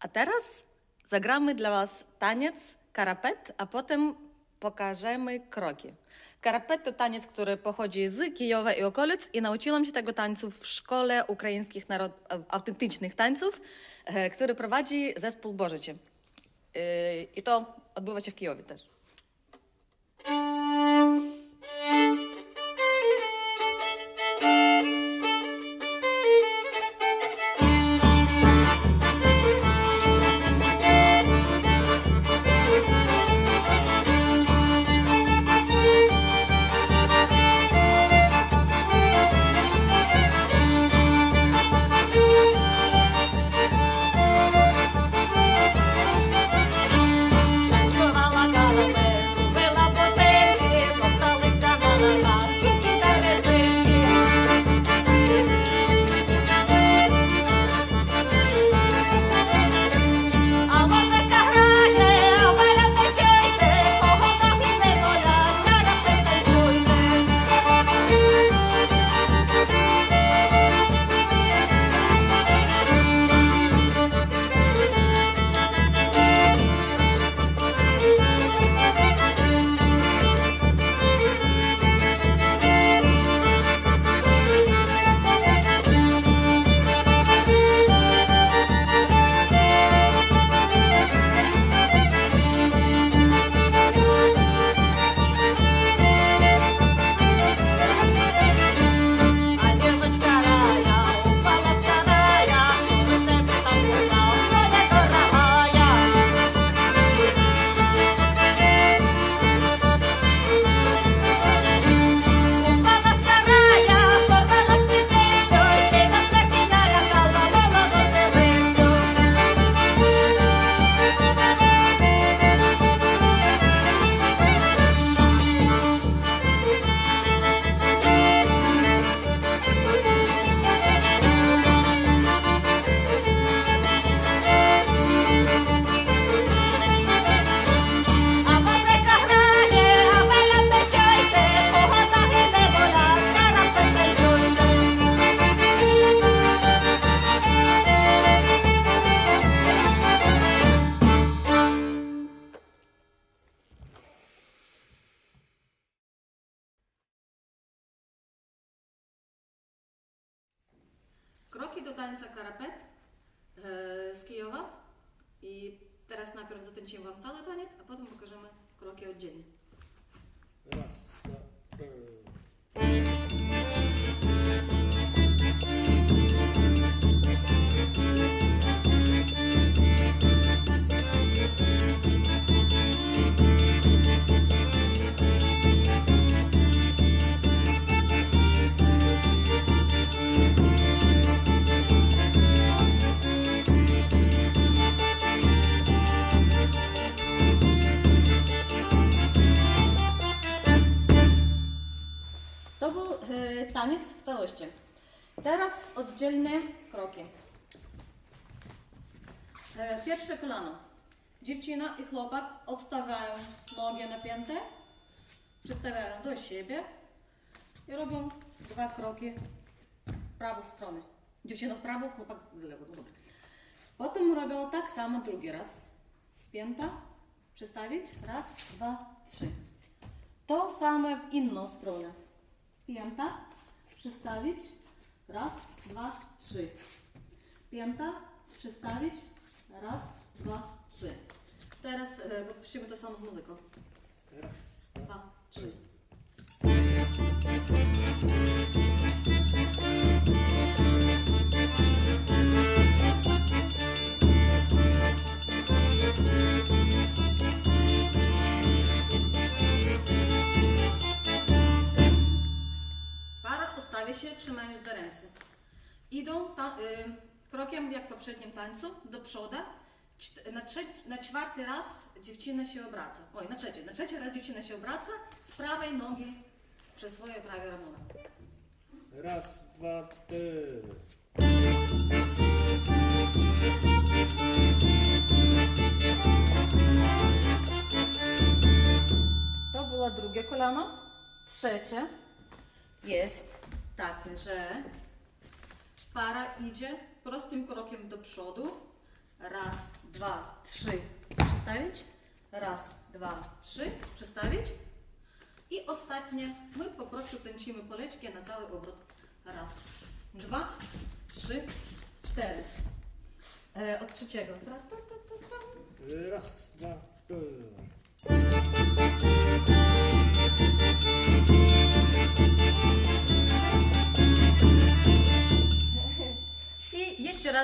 A teraz zagramy dla Was taniec karapet, a potem pokażemy kroki. Karapet to taniec, który pochodzi z Kijowa i okolic i nauczyłam się tego tańcu w Szkole Ukraińskich Narod... Autentycznych Tańców, e, który prowadzi zespół Bożycie. E, I to odbywa się w Kijowie też. Tańca karapet e, z Kijowa. I teraz najpierw zatańczymy Wam cały taniec, a potem pokażemy kroki oddzielnie. Raz, dwa, trzy. Całości. Teraz oddzielne kroki. E, pierwsze kolano. Dziewczyna i chłopak odstawiają nogi napięte, przystawiają do siebie i robią dwa kroki w prawą stronę. Dziewczyna w prawo, chłopak w lewo. Dobra. Potem robią tak samo drugi raz. Pięta, przystawić. Raz, dwa, trzy. To samo w inną stronę. Pięta, przestawić. Raz, dwa, trzy. Pięta, przestawić. Raz, dwa, trzy. Teraz e, puścimy to samo z muzyką. Para ustawia się trzymając za ręce. Idą ta, y, krokiem jak w poprzednim tańcu do przodu. Na, na czwarty raz dziewczyna się obraca. Oj, na trzeci. Na trzeci raz dziewczyna się obraca z prawej nogi przez swoje prawe ramiona. Raz, dwa, trzy. To było drugie kolano. Trzecie jest takie, że para idzie prostym krokiem do przodu, Raz, dwa, trzy. Przestawić. Raz, dwa, trzy. Przestawić. I ostatnie, my po prostu tęcimy poleczki na cały obrót. Raz, dwa, trzy, cztery. E, od trzeciego. Raz, dwa, trzy.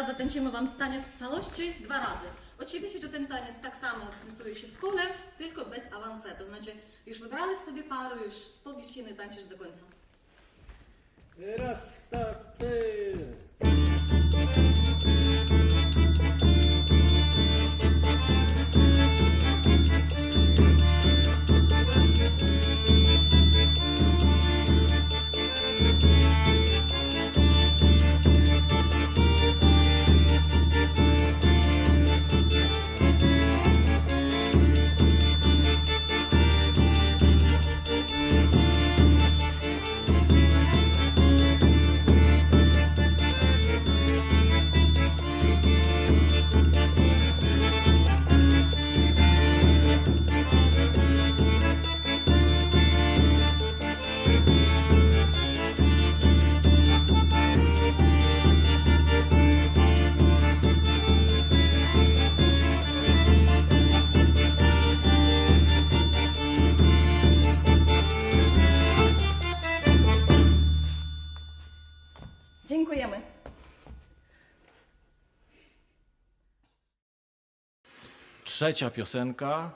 I jeszcze raz zatęcimy Wam taniec w całości dwa razy. Oczywiście, że ten taniec tak samo tancuje się w kole, tylko bez awanse. To znaczy, już wybrałeś sobie parę, już 100 dziewczyny tańczysz do końca. Raz, dwa, trzy. Trzecia piosenka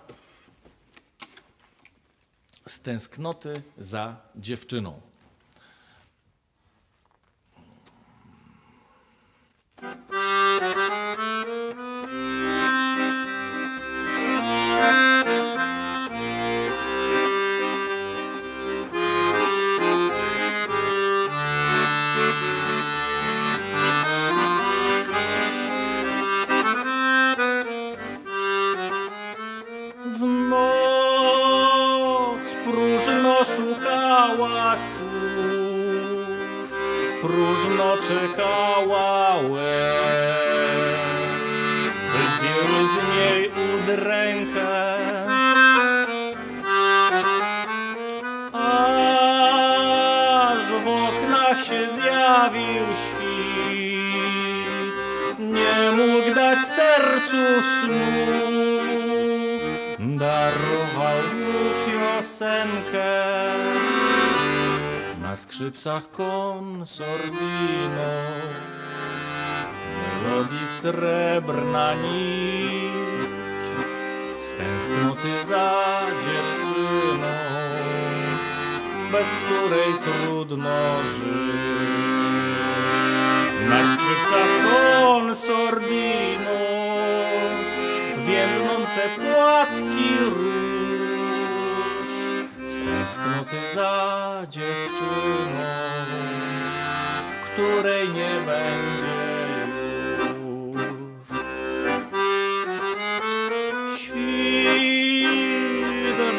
z tęsknoty za dziewczyną. Słów, próżno czekała łez, by zdjęły z niej udrękę. Aż w oknach się zjawił świt, nie mógł dać sercu snu. Darował mu piosenkę skrzypcach consordino melodii srebrna nić z tęsknoty za dziewczyną bez której trudno żyć. Na skrzypcach consordino więdnące płatki tęsknoty za dziewczyną, której nie będzie już. Świt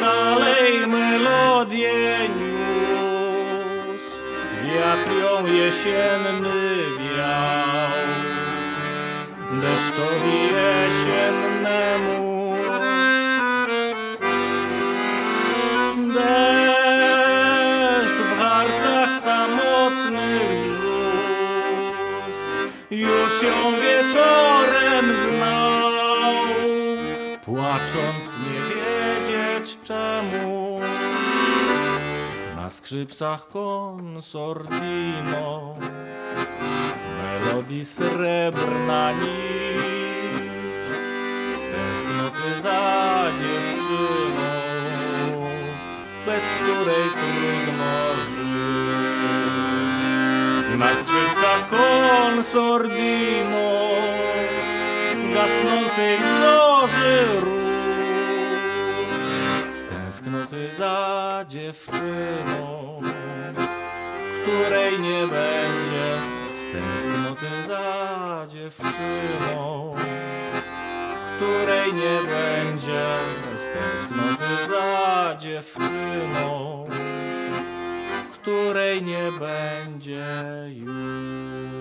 dalej melodię niósł, wiatr ją jesienny wiał deszczowi płacząc nie wiedzieć czemu. Na skrzypcach consordino melodii srebrna nić z tęsknoty za dziewczyną, bez której trudno żyć. Na skrzypcach consordino gasnącej zorzy z tęsknoty za dziewczyną której nie będzie. Z tęsknoty za dziewczyną, której nie będzie. Z tęsknoty za dziewczyną, której nie będzie już.